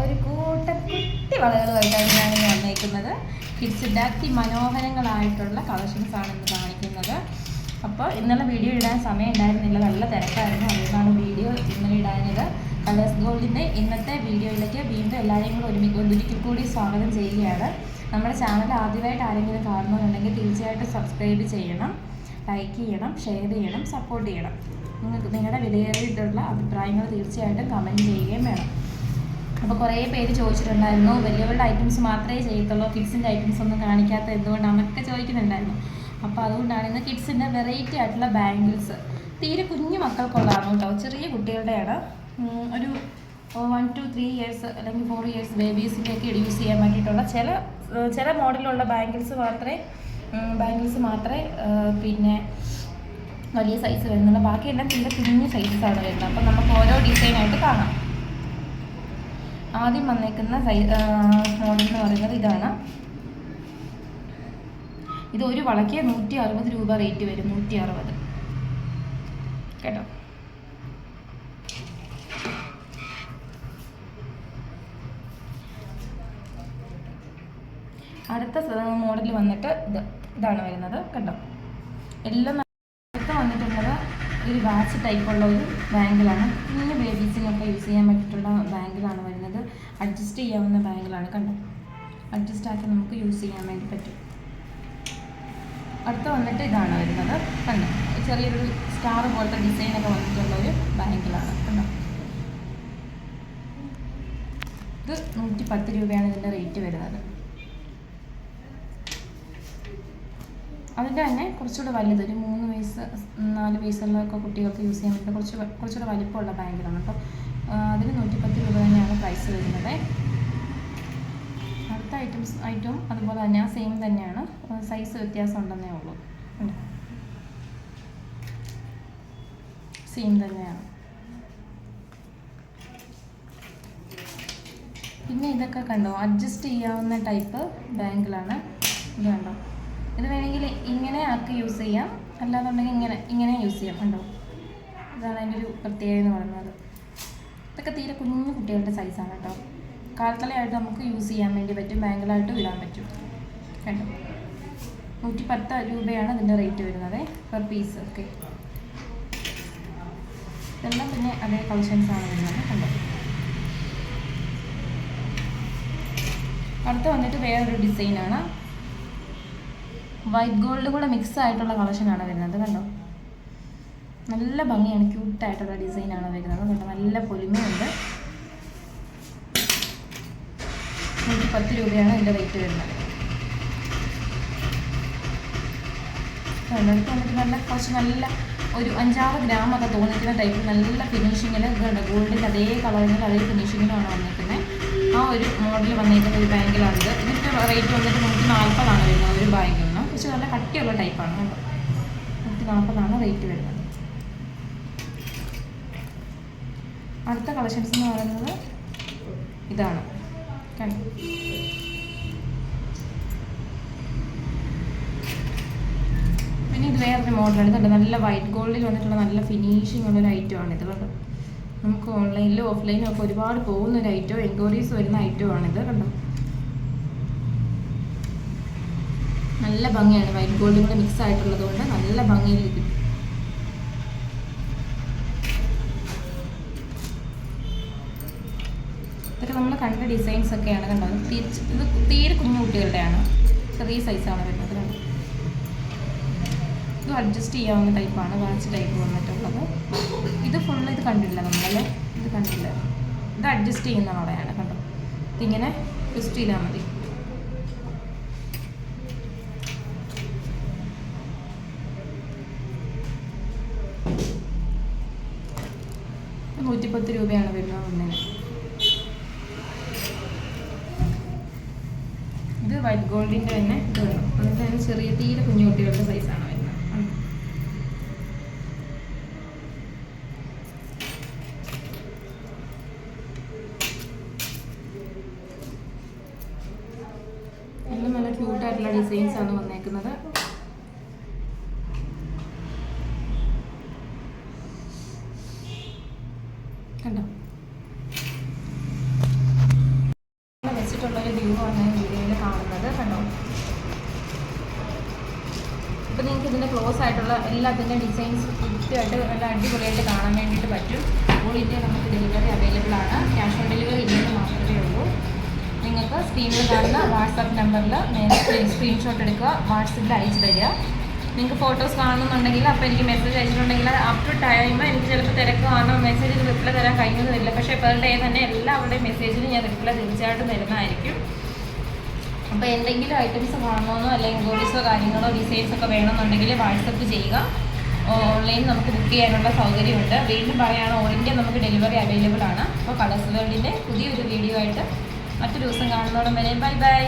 ഒരു കൂട്ടം കുട്ടി വളകളുമായിട്ടാണ് ഞാൻ വന്നേക്കുന്നത് കിഡ്സിന്റെ അതിമനോഹരങ്ങളായിട്ടുള്ള കളക്ഷൻസ് ആണ് ഇന്ന് കാണിക്കുന്നത്. അപ്പോൾ ഇന്നലെ വീഡിയോ ഇടാൻ സമയം ഉണ്ടായിരുന്നില്ല. നല്ല തിരക്കായിരുന്നു. അതുകൊണ്ടാണ് വീഡിയോ ഇന്നലെ ഇടാഞ്ഞത്. കളേഴ്സ് ഗോൾഡിന്റെ ഇന്നത്തെ വീഡിയോയിലേക്ക് വീണ്ടും എല്ലാവരെയും കൂടെ ഒരുമി ഒരിക്കൽ കൂടി സ്വാഗതം ചെയ്യുകയാണ്. നമ്മുടെ ചാനൽ ആദ്യമായിട്ട് ആരെങ്കിലും കാണുന്നുണ്ടെങ്കിൽ തീർച്ചയായിട്ടും സബ്സ്ക്രൈബ് ചെയ്യണം ലൈക്ക് ചെയ്യണം ഷെയർ ചെയ്യണം സപ്പോർട്ട് ചെയ്യണം. നിങ്ങൾക്ക് നിങ്ങളുടെ വിലയേറിയിട്ടുള്ള അഭിപ്രായങ്ങൾ തീർച്ചയായിട്ടും കമന്റ് ചെയ്യുകയും വേണം. അപ്പോൾ കുറേ പേര് ചോദിച്ചിട്ടുണ്ടായിരുന്നു വലിയവരുടെ ഐറ്റംസ് മാത്രമേ ചെയ്യത്തുള്ളൂ കിഡ്സിന്റെ ഐറ്റംസ് ഒന്നും കാണിക്കാത്ത എന്തുകൊണ്ടാണെന്നൊക്കെ ചോദിക്കുന്നുണ്ടായിരുന്നു. അപ്പോൾ അതുകൊണ്ടാണ് ഇന്ന് കിഡ്സിന്റെ വെറൈറ്റി ആയിട്ടുള്ള ബാംഗിൾസ് തീരെ കുഞ്ഞു മക്കൾക്കുള്ളതാണ് കേട്ടോ ചെറിയ കുട്ടികളുടെയാണ്. ഒരു വൺ ടു ത്രീ ഇയേഴ്സ് അല്ലെങ്കിൽ ഫോർ ഇയേഴ്സ് ബേബീസിന്റെയൊക്കെ യൂസ് ചെയ്യാൻ വേണ്ടിയിട്ടുള്ള ചില ചില മോഡലുള്ള ബാംഗിൾസ് മാത്രമേ ബാംഗിൾസ് മാത്രമേ പിന്നെ വലിയ സൈസ് വരുന്നുള്ളൂ. ബാക്കിയെല്ലാം തീരെ കുഞ്ഞു സൈസാണ് വരുന്നത്. അപ്പോൾ നമുക്ക് ഓരോ ഡിസൈനായിട്ട് കാണാം. ആദ്യം വന്നേക്കുന്ന മോഡൽ എന്ന് പറയുന്നത് ഇതാണ്. ഇത് ഒരു വളയ്ക്ക് നൂറ്റി അറുപത് രൂപ റേറ്റ് വരും നൂറ്റി അറുപത് കേട്ടോ? അടുത്ത മോഡൽ വന്നിട്ട് ഇത് ഇതാണ് വരുന്നത്. കണ്ടോ? എല്ലാം ഒരു വാച്ച് ടൈപ്പുള്ള ഒരു ബാങ്കിലാണ് കുഞ്ഞു ബേബീസിനൊക്കെ യൂസ് ചെയ്യാൻ പറ്റിയിട്ടുള്ള ബാങ്കിലാണ് വരുന്നത്. അഡ്ജസ്റ്റ് ചെയ്യാവുന്ന ബാങ്കിലാണ് കണ്ടോ? അഡ്ജസ്റ്റ് ആക്കി നമുക്ക് യൂസ് ചെയ്യാൻ വേണ്ടി പറ്റും. അടുത്ത വന്നിട്ട് ഇതാണ് വരുന്നത്. കണ്ടോ? ചെറിയൊരു സ്റ്റാർ പോലത്തെ ഡിസൈനൊക്കെ വന്നിട്ടുള്ള ഒരു ബാങ്കിലാണ് കണ്ടോ? ഇത് നൂറ്റി പത്ത് രൂപയാണ് ഇതിന്റെ റേറ്റ് വരുന്നത്. അതിന്റെ തന്നെ കുറച്ചുകൂടെ വലുത്. ഒരു മൂന്ന് വയസ്സ് നാല് വയസ്സുള്ളൊക്കെ കുട്ടികൾക്ക് യൂസ് ചെയ്യാൻ പറ്റുന്ന കുറച്ച് കുറച്ചുകൂടെ വലിപ്പമുള്ള ബാങ്കിലാണ്. അപ്പോൾ അതിന് നൂറ്റിപ്പത്ത് രൂപ തന്നെയാണ് പ്രൈസ് വരുന്നത്. അടുത്ത ഐറ്റംസ് ഐറ്റവും അതുപോലെ തന്നെ ആ സെയിം തന്നെയാണ്. സൈസ് വ്യത്യാസം ഉണ്ടെന്നേ ഉള്ളൂ. സെയിം തന്നെയാണ്. പിന്നെ ഇതൊക്കെ കണ്ടോ? അഡ്ജസ്റ്റ് ചെയ്യാവുന്ന ടൈപ്പ് ബാങ്കിലാണ്. ഇത് കണ്ടോ? ആക്കി യൂസ് ചെയ്യാം. അല്ലാന്നുണ്ടെങ്കിൽ ഇങ്ങനെ ഇങ്ങനെ യൂസ് ചെയ്യാം കണ്ടോ? ഇതാണ് അതിന്റെ ഒരു പ്രത്യേകത എന്ന് പറയുന്നത്. ഇതൊക്കെ തീരെ കുഞ്ഞു കുട്ടികളുടെ സൈസാണ് കേട്ടോ. കാൽത്തലയായിട്ട് നമുക്ക് യൂസ് ചെയ്യാൻ വേണ്ടി പറ്റും. ബാങ്കിലായിട്ട് ഇടാൻ പറ്റും. കണ്ടോ? നൂറ്റി പത്ത് രൂപയാണ് ഇതിന്റെ റേറ്റ് വരുന്നത് പെർ പീസ് ഓക്കെ ഇതെല്ലാം പിന്നെ അതേ കളക്ഷൻസ് ആണ് വരുന്നത്. കണ്ടോ? അടുത്ത വന്നിട്ട് വേറൊരു ഡിസൈനാണ് വൈറ്റ് ഗോൾഡ് കൂടെ മിക്സ് ആയിട്ടുള്ള കളക്ഷനാണ് വരുന്നത്. കണ്ടോ? നല്ല ഭംഗിയാണ്. ക്യൂട്ടായിട്ടുള്ള ഡിസൈനാണ് വരുന്നത്. കണ്ടോ? നല്ല പൊലിമയുണ്ട്. നൂറ്റി പത്ത് രൂപയാണ് ഇതിന്റെ റേറ്റ് വരുന്നത്. കണ്ടോ, ഇത് വന്നിട്ട് നല്ല കുറച്ച് നല്ല ഒരു അഞ്ചാറ് ഗ്രാം ഒക്കെ തോന്നിക്കുന്ന ടൈപ്പ് നല്ല ഫിനിഷിങ്ങിൽ ഇതുണ്ട് ഗോൾഡിന്റെ അതേ കളറിൽ അതേ ഫിനിഷിങ്ങിലാണ് വന്നിരിക്കുന്നത് ആ ഒരു മോഡൽ വന്നിരിക്കുന്ന ഒരു ബാങ്കിലാണിത് ഇതിന്റെ റേറ്റ് വന്നിട്ട് നൂറ്റി നാൽപ്പതാണ് വരുന്നത് ഒരു ബാങ്കിൽ നിന്ന് പക്ഷെ നല്ല കട്ടിയുള്ള ടൈപ്പാണ് കേട്ടോ. നൂറ്റി നാൽപ്പതാണ് റേറ്റ് വരുന്നത്. അടുത്ത കളക്ഷൻസ് എന്ന് പറയുന്നത് ഇതാണ്. പിന്നെ ഇത് വേറൊരു മോഡലാണ് ഇതുണ്ട്. നല്ല വൈറ്റ് ഗോൾഡിൽ വന്നിട്ടുള്ള നല്ല ഫിനിഷിംഗ് ഉള്ള ഒരു ആണ് ഇത് കണ്ടോ നമുക്ക് ഓൺലൈനിലും ഓഫ്ലൈനിലും ഒക്കെ ഒരുപാട് പോകുന്ന ഒരു ഐറ്റം എൻക്വയറീസ് വരുന്ന ഐറ്റമാണ് ഇത് കണ്ടോ? നല്ല ഭംഗിയാണ്. വൈറ്റ് ഗോൾഡും കൂടെ മിക്സ് ആയിട്ടുള്ളത് കൊണ്ട് നല്ല ഭംഗിയിൽ ഇരിക്കും ഇതൊക്കെ നമ്മൾ കണ്ട ഡിസൈൻസ് ഒക്കെയാണ് കണ്ടത്. തിരിച്ച് ഇത് തീരെ കുഞ്ഞു കുട്ടികളുടെയാണ്. ചെറിയ സൈസാണ് വരുന്നത് ഇത് അഡ്ജസ്റ്റ് ചെയ്യാവുന്ന ടൈപ്പാണ് വാച്ച് ടൈപ്പ് വന്നിട്ടുള്ളത്. ഇത് ഫുള്ള് ഇത് കണ്ടില്ല നമ്മളല്ലേ ഇത് കണ്ടില്ല ഇത് അഡ്ജസ്റ്റ് ചെയ്യുന്ന വളയാണ് കണ്ടോ? ഇതിങ്ങനെ ട്വിസ്റ്റ് ചെയ്താൽ മതി. നൂറ്റിപ്പത്ത് രൂപയാണ് വരുന്നത് ഒന്നിന് ഇത് വൈറ്റ് ഗോൾഡിന്റെ തന്നെ ഇത് വരും. അതിന്റെ തന്നെ ചെറിയ തീരെ കുഞ്ഞു കുട്ടികളുടെ സൈസാണ് വരുന്നത്. ആണ് എല്ലാം കണ്ടോ? വെച്ചിട്ടുള്ളൊരു വ്യൂ ആണ് വീഡിയോയിൽ കാണുന്നത് കണ്ടോ? ഇപ്പം നിങ്ങൾക്ക് ഇതിന്റെ ക്ലോസ് ആയിട്ടുള്ള എല്ലാത്തിന്റെ ഡിസൈൻസ് കൃത്യമായിട്ട് നല്ല അടിപൊളിയായിട്ട് കാണാൻ വേണ്ടിയിട്ട് പറ്റും. ഓൾ ഇന്ത്യ നമുക്ക് ഡെലിവറി അവൈലബിൾ ആണ്. ക്യാഷ് ഓൺ ഡെലിവറി ഇല്ലെന്ന് മാത്രമേ ഉള്ളൂ. നിങ്ങൾക്ക് സ്ക്രീനിൽ കാണുന്ന വാട്സാപ്പ് നമ്പറിൽ നേരെ സ്ക്രീൻഷോട്ട് എടുക്കുക വാട്സപ്പിൽ അയച്ചു തരിക. നിങ്ങൾക്ക് ഫോട്ടോസ് കാണുന്നുണ്ടെങ്കിൽ അപ്പോൾ എനിക്ക് മെസ്സേജ് അയച്ചിട്ടുണ്ടെങ്കിൽ അപ് ടു ടൈം എനിക്ക് ചിലപ്പോൾ തിരക്ക് കാണും മെസ്സേജ് റിപ്ലൈ തരാൻ കഴിയുന്നതില്ല പക്ഷേ പെർ ഡേ തന്നെ എല്ലാവരുടെയും മെസ്സേജിന് ഞാൻ റിപ്ലൈ തീർച്ചയായിട്ടും തരുന്നതായിരിക്കും. അപ്പോൾ എന്തെങ്കിലും ഐറ്റംസ് കാണണമെന്നോ അല്ലെങ്കിൽ ഗോഡീസോ കാര്യങ്ങളോ ഡിസൈൻസ് ഒക്കെ വേണമെന്നുണ്ടെങ്കിൽ വാട്സപ്പ് ചെയ്യുക. ഓൺലൈൻ നമുക്ക് ബുക്ക് ചെയ്യാനുള്ള സൗകര്യമുണ്ട്. വീണ്ടും പറയുകയാണ് ഇന്ത്യ നമുക്ക് ഡെലിവറി അവൈലബിൾ ആണ്. അപ്പോൾ കളേഴ്സ് വേൾഡിന്റെ പുതിയൊരു വീഡിയോ ആയിട്ട് മറ്റൊരു ദിവസം കാണുന്നതോടെ വരെ. Bye bye